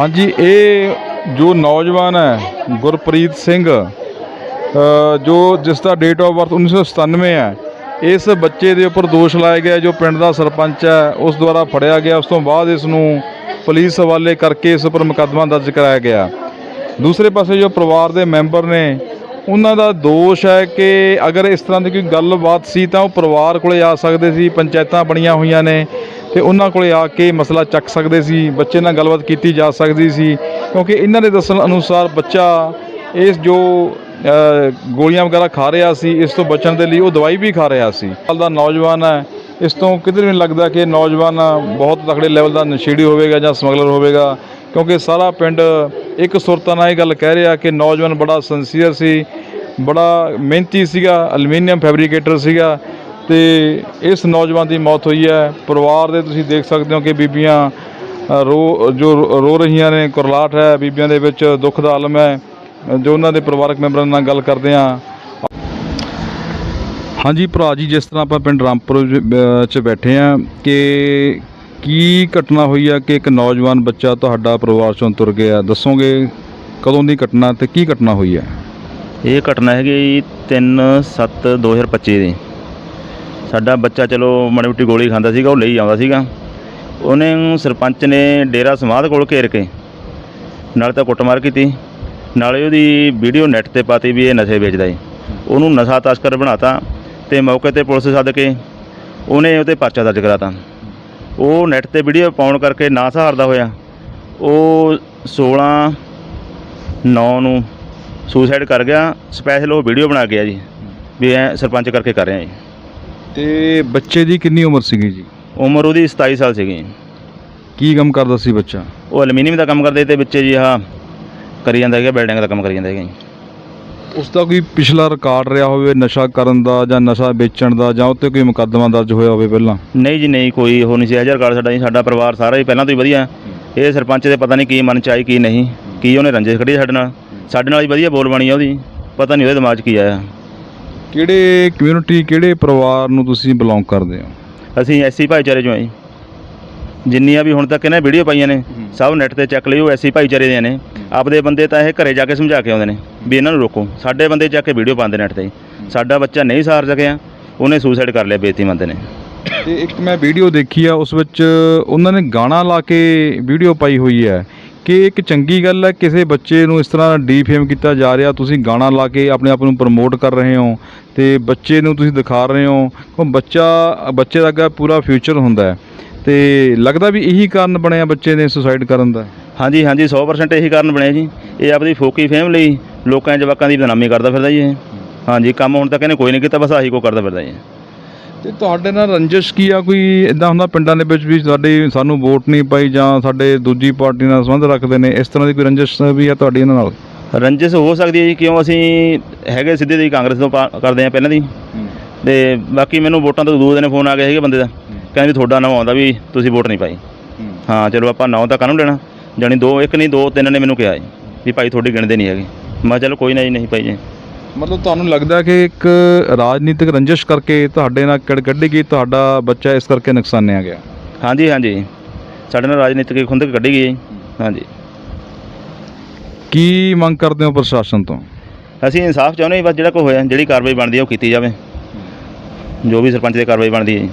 ਹਾਂਜੀ, ਇਹ ਜੋ ਨੌਜਵਾਨ ਹੈ, ਗੁਰਪ੍ਰੀਤ ਸਿੰਘ ਜੋ ਜਿਸ ਦਾ ਡੇਟ ਆਫ ਬਰਥ 1997 ਹੈ, ਇਸ ਬੱਚੇ ਦੇ ਉੱਪਰ ਦੋਸ਼ ਲਾਇਆ ਗਿਆ, ਜੋ ਪਿੰਡ ਦਾ ਸਰਪੰਚ ਹੈ, ਉਸ ਦੁਆਰਾ ਫੜਿਆ ਗਿਆ, ਉਸ ਤੋਂ ਬਾਅਦ ਇਸ ਨੂੰ ਪੁਲਿਸ ਹਵਾਲੇ ਕਰਕੇ ਇਸ ਉੱਪਰ ਮੁਕੱਦਮਾ ਦਰਜ ਕਰਾਇਆ ਗਿਆ। ਦੂਸਰੇ ਪਾਸੇ ਜੋ ਪਰਿਵਾਰ ਦੇ ਮੈਂਬਰ ਨੇ ਉਹਨਾਂ ਦਾ ਦੋਸ਼ ਹੈ ਕਿ ਅਗਰ ਇਸ ਤਰ੍ਹਾਂ ਦੀ ਕੋਈ ਗੱਲਬਾਤ ਸੀ ਤਾਂ ਉਹ ਪਰਿਵਾਰ ਕੋਲੇ ਆ ਸਕਦੇ ਸੀ, ਪੰਚਾਇਤਾਂ ਬਣੀਆਂ ਹੋਈਆਂ ਨੇ ਤੇ ਉਹਨਾਂ ਕੋਲੇ ਆ ਕੇ ਮਸਲਾ ਚੱਕ ਸਕਦੇ ਸੀ, ਬੱਚੇ ਨਾਲ ਗੱਲਬਾਤ ਕੀਤੀ ਜਾ ਸਕਦੀ ਸੀ। ਕਿਉਂਕਿ ਇਹਨਾਂ ਦੇ ਦੱਸਣ ਅਨੁਸਾਰ ਬੱਚਾ ਇਸ ਜੋ ਗੋਲੀਆਂ ਵਗੈਰਾ ਖਾ ਰਿਹਾ ਸੀ, ਇਸ ਤੋਂ ਬਚਣ ਦੇ ਲਈ ਉਹ ਦਵਾਈ ਵੀ ਖਾ ਰਿਹਾ ਸੀ। ਸਾਲ ਦਾ ਨੌਜਵਾਨ ਹੈ, ਇਸ ਤੋਂ ਕਿਤੇ ਵੀ ਨਹੀਂ ਲੱਗਦਾ ਕਿ ਨੌਜਵਾਨ ਬਹੁਤ ਤਕੜੇ ਲੈਵਲ ਦਾ ਨਸ਼ੇੜੀ ਹੋਵੇਗਾ ਜਾਂ ਸਮਗਲਰ ਹੋਵੇਗਾ। ਕਿਉਂਕਿ ਸਾਰਾ ਪਿੰਡ ਇੱਕ ਸੁਰਤਾਂ ਨਾਲ ਇਹ ਗੱਲ ਕਹਿ ਰਿਹਾ ਕਿ ਨੌਜਵਾਨ ਬੜਾ ਸੰਸੀਅਰ ਸੀ, ਬੜਾ ਮਿਹਨਤੀ ਸੀਗਾ ਐਲੂਮੀਨੀਅਮ ਫੈਬਰੀਕੇਟਰ ਸੀਗਾ ਤੇ ਇਸ ਨੌਜਵਾਨ ਦੀ ਮੌਤ ਹੋਈ ਹੈ। ਪਰਿਵਾਰ ਦੇ ਤੁਸੀਂ ਦੇਖ ਸਕਦੇ ਹੋ ਕਿ ਬੀਬੀਆਂ ਰੋ, ਜੋ ਰੋ- ਰੋ ਰਹੀਆਂ ਨੇ, ਕੁਰਲਾਟ ਹੈ, ਬੀਬੀਆਂ ਦੇ ਵਿੱਚ ਦੁੱਖ ਦਾ ਆਲਮ ਹੈ, ਜੋ ਉਹਨਾਂ ਦੇ ਪਰਿਵਾਰਕ ਮੈਂਬਰਾਂ ਨਾਲ ਗੱਲ ਕਰਦੇ ਹਾਂ। ਹਾਂਜੀ ਭਰਾ ਜੀ, ਜਿਸ ਤਰ੍ਹਾਂ ਆਪਾਂ ਪਿੰਡ ਰਾਮਪੁਰ ਚ- ਚ ਬੈਠੇ ਆ ਕਿ ਕੀ ਘਟਨਾ ਹੋਈ ਆ ਕਿ ਇੱਕ ਨੌਜਵਾਨ ਬੱਚਾ ਤੁਹਾਡਾ ਪਰਿਵਾਰ ਚੋਂ ਤੁਰ ਗਿਆ? ਦੱਸੋਗੇ ਕਦੋਂ ਦੀ ਘਟਨਾ ਤੇ ਕੀ ਘਟਨਾ ਹੋਈ ਹੈ ਇਹ ਘਟਨਾ ਹੈਗੀ ਜੀ 3 7 2025 ਦੀ। ਸਾਡਾ ਬੱਚਾ ਚਲੋ ਮਾੜੀ ਮੋਟੀ ਗੋਲੀ ਖਾਂਦਾ ਸੀਗਾ, ਉਹ ਲਈ ਆਉਂਦਾ ਸੀਗਾ। ਉਹਨੇ ਸਰਪੰਚ ਨੇ ਡੇਰਾ ਸਮਾਧ ਕੋਲ ਘੇਰ ਕੇ ਨਾਲੇ ਤਾਂ ਕੁੱਟਮਾਰ ਕੀਤੀ। ਨਾਲੇ ਉਹਦੀ ਵੀਡੀਓ ਨੈੱਟ ਤੇ ਪਾਤੀ ਵੀ ਇਹ ਨਸ਼ੇ ਵੇਚਦਾ ਏ ਉਹਨੂੰ ਨਸ਼ਾ ਤਸਕਰ ਬਣਾਤਾ ਤੇ ਮੌਕੇ ਤੇ ਪੁਲਿਸ ਸੱਦ ਕੇ ਉਹਨੇ ਉਹਤੇ ਪਰਚਾ ਦਰਜ ਕਰਾਤਾ। ਉਹ ਨੈੱਟ ਤੇ ਵੀਡੀਓ ਪਾਉਣ ਕਰਕੇ ਨਾ ਸਹਾਰਦਾ ਹੋਇਆ। ਉਹ 16 9 ਨੂੰ ਸੁਸਾਈਡ ਕਰ ਗਿਆ। ਸਪੈਸ਼ਲ ਉਹ ਵੀਡੀਓ ਬਣਾ ਗਿਆ ਜੀ ਵੀ ਐ ਸਰਪੰਚ ਕਰਕੇ ਕਰ ਰਿਹਾ ਜੀ। ਤੇ ਬੱਚੇ ਦੀ ਕਿੰਨੀ ਉਮਰ ਸੀਗੀ ਜੀ? ਉਮਰ ਉਹਦੀ 27 ਸਾਲ ਸੀਗੀ। ਕੀ ਕੰਮ ਕਰਦਾ ਸੀ ਬੱਚਾ? ਉਹ ਐਲੂਮੀਨੀਅਮ ਦਾ ਕੰਮ ਕਰਦੇ ਤੇ ਵਿੱਚੇ ਜੀ ਆਹ ਕਰੀ ਜਾਂਦਾ ਹੈਗਾ ਬਿਲਡਿੰਗ ਦਾ ਕੰਮ ਕਰੀ ਜਾਂਦਾ ਹੈਗਾ ਜੀ। ਉਸ ਦਾ ਕੋਈ ਪਿਛਲਾ ਰਿਕਾਰਡ ਰਿਹਾ ਹੋਵੇ ਨਸ਼ਾ ਕਰਨ ਦਾ ਜਾਂ ਨਸ਼ਾ ਵੇਚਣ ਦਾ ਜਾਂ ਉੱਤੇ ਕੋਈ ਮੁਕੱਦਮਾ ਦਰਜ ਹੋਇਆ ਹੋਵੇ ਪਹਿਲਾਂ? ਨਹੀਂ ਜੀ ਨਹੀਂ ਕੋਈ ਉਹ ਨਹੀਂ ਸੀ। ਹਜ਼ਾਰ ਕਾਰਡ ਸਾਡਾ ਜੀ ਸਾਡਾ ਪਰਿਵਾਰ ਸਾਰਾ ਹੀ ਪਹਿਲਾਂ ਤੋਂ ਹੀ ਵਧੀਆ। ਇਹ ਸਰਪੰਚ ਦੇ ਪਤਾ ਨਹੀਂ ਕੀ ਮਨ ਚ ਆਈ ਕੀ ਨਹੀਂ। ਕੀ ਉਹਨੇ ਰੰਜਿਸ਼ ਖੜੀ ਸਾਡੇ ਨਾਲ? ਸਾਡੇ ਨਾਲ ਹੀ ਵਧੀਆ ਬੋਲ ਬਣੀ ਆ ਉਹਦੀ। ਪਤਾ ਨਹੀਂ ਉਹਦੇ ਦਿਮਾਗ 'ਚ ਕੀ ਆਇਆ। ਕਿਹੜੇ ਕਮਿਊਨਿਟੀ ਕਿਹੜੇ ਪਰਿਵਾਰ ਨੂੰ ਤੁਸੀਂ ਬਿਲੋਂਗ ਕਰਦੇ ਹੋ? ਅਸੀਂ ਐਸਸੀ ਭਾਈਚਾਰੇ ਚੋਂ ਆ ਜੀ। ਜਿੰਨੀਆਂ ਵੀ ਹੁਣ ਤੱਕ ਇਹਨਾਂ ਵੀਡੀਓ ਪਾਈਆਂ ਨੇ ਸਭ ਨੈੱਟ ਤੇ ਚੱਕ ਉਹ ਐਸਸੀ ਭਾਈਚਾਰੇ ਦੇ ਨੇ। ਆਪਦੇ ਬੰਦੇ ਤਾਂ ਇਹ ਘਰੇ ਜਾ ਕੇ ਸਮਝਾ ਕੇ ਆਉਂਦੇ ਨੇ ਵੀ ਇਹਨਾਂ ਨੂੰ ਰੋਕੋ। ਸਾਡੇ ਬੰਦੇ ਚੱਕ ਕੇ ਵੀਡੀਓ ਪਾਉਂਦੇ ਨੈੱਟ ਤੇ। ਸਾਡਾ ਬੱਚਾ ਨਹੀਂ ਸਾਰ ਸਕਿਆ ਉਹਨੇ ਸੁਸਾਈਡ ਕਰ ਲਿਆ ਬੇਇੱਜ਼ਤੀ ਮੰਨਦੇ ਨੇ। ਤੇ ਇੱਕ ਮੈਂ ਵੀਡੀਓ ਦੇਖੀ ਆ ਉਸ ਵਿੱਚ ਉਹਨਾਂ ਨੇ ਗਾਣਾ ਲਾ ਕੇ ਵੀਡੀਓ ਪਾਈ ਹੋਈ ਹੈ ਕਿ ਇੱਕ ਚੰਗੀ ਗੱਲ ਹੈ ਕਿਸੇ ਬੱਚੇ ਨੂੰ ਇਸ ਤਰ੍ਹਾਂ ਡੀਫੇਮ ਕੀਤਾ ਜਾ ਰਿਹਾ ਤੁਸੀਂ ਗਾਣਾ ਲਾ ਕੇ ਆਪਣੇ ਆਪ ਨੂੰ ਪ੍ਰਮੋਟ ਕਰ ਰਹੇ ਹੋ ਤੇ ਬੱਚੇ ਨੂੰ ਤੁਸੀਂ ਦਿਖਾ ਰਹੇ ਹੋ। ਕਿ ਬੱਚਾ ਬੱਚੇ ਦਾ ਅੱਗੇ ਪੂਰਾ ਫਿਊਚਰ ਹੁੰਦਾ ਹੈ। ਤੇ ਲੱਗਦਾ ਵੀ ਇਹੀ ਕਾਰਨ ਬਣਿਆ ਬੱਚੇ ਨੇ ਸੁਸਾਈਡ ਕਰਨ ਦਾ? ਹਾਂਜੀ ਹਾਂਜੀ 100% ਇਹੀ ਕਾਰਨ ਬਣਿਆ ਜੀ। ਇਹ ਆਪਦੀ ਫੋਕੀ ਫੇਮ ਲਈ ਲੋਕਾਂ ਦੇ ਜਵਾਕਾਂ ਦੀ ਬਦਨਾਮੀ ਕਰਦਾ ਫਿਰਦਾ ਜੀ ਇਹ। ਹਾਂਜੀ ਕੰਮ ਹੁਣ ਤੱਕ ਇਹਨੇ ਕੋਈ ਨਹੀਂ ਕੀਤਾ ਬਸ ਆਹੀ ਕੋ ਕਰਦਾ ਫਿਰਦਾ ਜੀ ਤੇ ਤੁਹਾਡੇ ਨਾਲ ਰੰਜਿਸ਼ ਕੀ ਆ? ਕੋਈ ਇਦਾਂ ਹੁੰਦਾ ਪਿੰਡਾਂ ਦੇ ਵਿੱਚ ਵੀ ਸਾਡੇ ਸਾਨੂੰ ਵੋਟ ਨਹੀਂ ਪਾਈ ਜਾਂ ਸਾਡੇ ਦੂਜੀ ਪਾਰਟੀ ਨਾਲ ਸੰਬੰਧ ਰੱਖਦੇ ਨੇ ਇਸ ਤਰ੍ਹਾਂ ਦੀ ਕੋਈ ਰੰਜਿਸ਼ ਵੀ ਆ ਤੁਹਾਡੀ ਇਹਨਾਂ ਨਾਲ? ਰੰਜਿਸ਼ ਹੋ ਸਕਦੀ ਹੈ ਜੀ ਕਿਉਂ ਅਸੀਂ ਹੈਗੇ ਸਿੱਧੇ ਦੀ ਕਾਂਗਰਸ ਤੋਂ ਕਰਦੇ ਆ ਪਹਿਲਾਂ ਦੀ। ਤੇ ਬਾਕੀ ਮੈਨੂੰ ਵੋਟਾਂ ਤੋਂ ਦੂਰ ਦਿਨ ਫੋਨ ਆ ਗਿਆ ਸੀਗਾ ਬੰਦੇ ਦਾ। ਕਹਿੰਦੇ ਵੀ ਤੁਹਾਡਾ ਨਾਮ ਆਉਂਦਾ ਵੀ ਤੁਸੀਂ ਵੋਟ ਨਹੀਂ ਪਾਈ। ਹਾਂ। ਚਲੋ ਆਪਾਂ ਨਾਂ ਤਾਂ ਕਾਹਨੂੰ ਲੈਣਾ ਜਾਣੀ ਦੋ ਇੱਕ ਨਹੀਂ ਦੋ ਤਿੰਨ ਨੇ ਮੈਨੂੰ ਕਿਹਾ ਜੀ ਵੀ ਭਾਈ ਤੁਹਾਡੀ ਗਿਣਦੇ ਨਹੀਂ ਹੈਗੇ। ਮੈਂ ਚਲੋ ਕੋਈ ਨਾ ਜੀ ਨਹੀਂ ਭਾਈ ਜੀ। ਮਤਲਬ ਤੁਹਾਨੂੰ ਲੱਗਦਾ ਕਿ ਇੱਕ ਰਾਜਨੀਤਿਕ ਰੰਜਿਸ਼ ਕਰਕੇ ਤੁਹਾਡੇ ਨਾਲ ਕਿੜ ਕੱਢੀ ਗਈ ਤੁਹਾਡਾ ਬੱਚਾ ਇਸ ਕਰਕੇ ਨੁਕਸਾਨਿਆ ਗਿਆ? ਹਾਂਜੀ ਹਾਂਜੀ। ਸਾਡੇ ਨਾਲ ਰਾਜਨੀਤਿਕ ਖੁੰਦਕ ਕੱਢੀ ਗਈ ਹੈ ਹਾਂਜੀ। ਕੀ ਮੰਗ ਕਰਦੇ ਹੋ ਪ੍ਰਸ਼ਾਸਨ ਤੋਂ? ਅਸੀਂ ਇਨਸਾਫ ਚਾਹੁੰਦੇ ਹਾਂ ਬਸ ਜਿਹੜਾ ਕੋਈ ਹੋਇਆ ਜਿਹੜੀ ਕਾਰਵਾਈ ਬਣਦੀ ਹੈ ਉਹ ਕੀਤੀ ਜਾਵੇ। ਜੋ ਵੀ ਸਰਪੰਚ ਦੀ ਕਾਰਵਾਈ ਬਣਦੀ ਹੈ ਜੀ।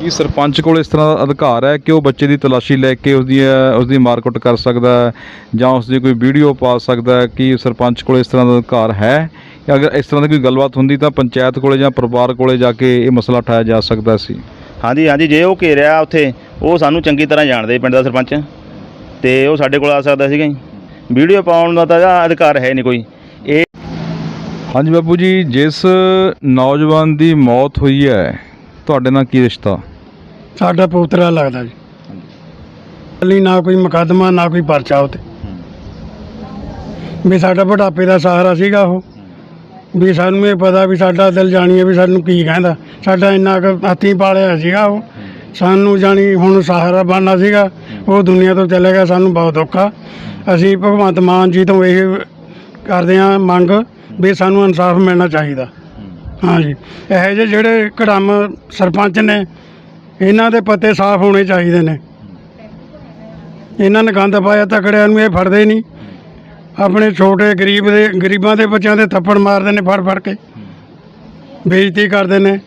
ਕੀ ਸਰਪੰਚ ਕੋਲ ਇਸ ਤਰ੍ਹਾਂ ਦਾ ਅਧਿਕਾਰ ਹੈ ਕਿ ਉਹ ਬੱਚੇ ਦੀ ਤਲਾਸ਼ੀ ਲੈ ਕੇ ਉਸ ਦੀ ਉਸ ਦੀ ਮਾਰਕਟ ਕਰ ਸਕਦਾ ਹੈ ਜਾਂ ਉਸ ਦੀ ਕੋਈ ਵੀਡੀਓ ਪਾ ਸਕਦਾ ਹੈ ਕਿ ਸਰਪੰਚ ਕੋਲ ਇਸ ਤਰ੍ਹਾਂ ਦਾ ਅਧਿਕਾਰ ਹੈ? ਜਾਂ ਅਗਰ ਇਸ ਤਰ੍ਹਾਂ ਦੀ ਕੋਈ ਗੱਲਬਾਤ ਹੁੰਦੀ ਤਾਂ ਪੰਚਾਇਤ ਕੋਲੇ ਜਾਂ ਪਰਿਵਾਰ ਕੋਲੇ ਜਾ ਕੇ ਇਹ ਮਸਲਾ ਉਠਾਇਆ ਜਾ ਸਕਦਾ ਸੀ? ਹਾਂਜੀ ਹਾਂਜੀ ਜੇ ਉਹ ਘੇਰਿਆ ਉੱਥੇ ਉਹ ਸਾਨੂੰ ਚੰਗੀ ਤਰ੍ਹਾਂ ਜਾਣਦੇ ਪਿੰਡ ਦਾ ਸਰਪੰਚ। ਤੇ ਉਹ ਸਾਡੇ ਕੋਲ ਆ ਸਕਦਾ ਸੀਗਾ ਜੀ। ਵੀਡੀਓ ਪਾਉਣ ਦਾ ਤਾਂ ਅਧਿਕਾਰ ਹੈ ਨਹੀਂ ਕੋਈ। ਇਹ ਹਾਂਜੀ ਬਾਪੂ ਜੀ ਜਿਸ ਨੌਜਵਾਨ ਦੀ ਮੌਤ ਹੋਈ ਹੈ ਤੁਹਾਡੇ ਨਾਲ ਕੀ ਰਿਸ਼ਤਾ? ਸਾਡਾ ਪੋਤਰਾ ਲੱਗਦਾ ਜੀ। ਲਈ ਨਾ ਕੋਈ ਮੁਕੱਦਮਾ ਨਾ ਕੋਈ ਪਰਚਾ ਉਤੇ ਵੀ ਸਾਡਾ ਬੁਢਾਪੇ ਦਾ ਸਹਾਰਾ ਸੀਗਾ ਉਹ। ਵੀ ਸਾਨੂੰ ਇਹ ਪਤਾ ਵੀ ਸਾਡਾ ਦਿਲ ਜਾਣੀਏ ਵੀ ਸਾਨੂੰ ਕੀ ਕਹਿੰਦਾ। ਸਾਡਾ ਇੰਨਾ ਕੁ ਹੱਥੀਂ ਪਾਲਿਆ ਸੀਗਾ ਉਹ। ਸਾਨੂੰ ਜਾਣੀ ਹੁਣ ਸਹਾਰਾ ਬਣਨਾ ਸੀਗਾ। ਉਹ ਦੁਨੀਆ ਤੋਂ ਚਲੇ ਗਿਆ ਸਾਨੂੰ ਬਹੁਤ ਦੁੱਖ ਆ ਅਸੀਂ ਭਗਵੰਤ ਮਾਨ ਜੀ ਤੋਂ ਇਹ ਕਰਦੇ ਹਾਂ ਮੰਗ ਵੀ ਸਾਨੂੰ ਇਨਸਾਫ ਮਿਲਣਾ ਚਾਹੀਦਾ। ਹਾਂਜੀ। ਇਹੋ ਜਿਹੇ ਜਿਹੜੇ ਕੜਮ ਸਰਪੰਚ ਨੇ ਇਹਨਾਂ ਦੇ ਪੱਤੇ ਸਾਫ਼ ਹੋਣੇ ਚਾਹੀਦੇ ਨੇ। ਇਹਨਾਂ ਨੇ ਗੰਦ ਪਾਇਆ, ਤਕੜਿਆਂ ਨੂੰ ਇਹ ਫੜਦੇ ਨਹੀਂ। ਆਪਣੇ ਛੋਟੇ ਗਰੀਬ ਦੇ, ਗਰੀਬਾਂ ਦੇ ਬੱਚਿਆਂ ਦੇ ਥੱਪੜ ਮਾਰਦੇ ਨੇ ਫੜ ਫੜ ਕੇ। ਬੇਇੱਜ਼ਤੀ ਕਰਦੇ ਨੇ।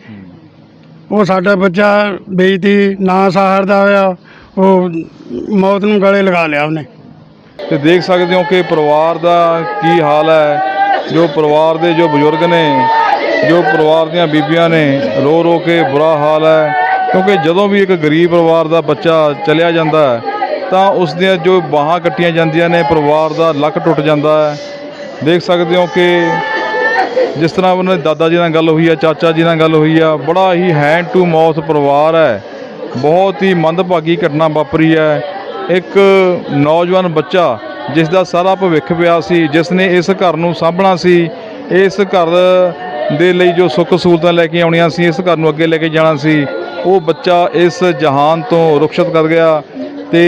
ਉਹ ਸਾਡਾ ਬੱਚਾ ਬੇਇੱਜ਼ਤੀ ਨਾ ਸਹਾਰਦਾ ਹੋਇਆ, ਉਹ ਮੌਤ ਨੂੰ ਗਲੇ ਲਗਾ ਲਿਆ ਉਹਨੇ। ਤੇ ਦੇਖ ਸਕਦੇ ਹੋ ਕਿ ਪਰਿਵਾਰ ਦਾ ਕੀ ਹਾਲ ਹੈ। ਜੋ ਪਰਿਵਾਰ ਦੇ ਜੋ ਬਜ਼ੁਰਗ ਨੇ, ਜੋ ਪਰਿਵਾਰ ਦੀਆਂ ਬੀਬੀਆਂ ਨੇ ਰੋ ਰੋ ਕੇ ਬੁਰਾ ਹਾਲ ਹੈ। ਕਿਉਂਕਿ ਜਦੋਂ ਵੀ ਇੱਕ ਗਰੀਬ ਪਰਿਵਾਰ ਦਾ ਬੱਚਾ ਚਲਿਆ ਜਾਂਦਾ ਹੈ, ਤਾਂ ਉਸ ਦੀਆਂ ਜੋ ਬਾਹਾਂ ਕੱਟੀਆਂ ਜਾਂਦੀਆਂ ਨੇ, ਪਰਿਵਾਰ ਦਾ ਲੱਕ ਟੁੱਟ ਜਾਂਦਾ ਹੈ। ਦੇਖ ਸਕਦੇ ਹੋ ਕਿ ਜਿਸ ਤਰ੍ਹਾਂ ਉਹਨਾਂ ਦੇ ਦਾਦਾ ਜੀ ਨਾਲ ਗੱਲ ਹੋਈ ਆ ਚਾਚਾ ਜੀ ਨਾਲ ਗੱਲ ਹੋਈ ਆ ਬੜਾ ਹੀ ਹੈਂਡ ਟੂ ਮਾਊਥ ਪਰਿਵਾਰ ਹੈ। ਬਹੁਤ ਹੀ ਮੰਦਭਾਗੀ ਘਟਨਾ ਵਾਪਰੀ ਹੈ। ਇੱਕ ਨੌਜਵਾਨ ਬੱਚਾ ਜਿਸ ਦਾ ਸਾਰਾ ਭਵਿੱਖ ਪਿਆ ਸੀ, ਜਿਸ ਨੇ ਇਸ ਘਰ ਨੂੰ ਸਾਂਭਣਾ ਸੀ, ਇਸ ਘਰ ਦੇ ਲਈ ਜੋ ਸੁੱਖ ਸਹੂਲਤਾਂ ਲੈ ਕੇ ਆਉਣੀਆਂ ਸੀ, ਇਸ ਘਰ ਨੂੰ ਅੱਗੇ ਲੈ ਕੇ ਜਾਣਾ ਸੀ ਉਹ ਬੱਚਾ ਇਸ ਜਹਾਨ ਤੋਂ ਰੁਖਸ਼ਤ ਕਰ ਗਿਆ ਤੇ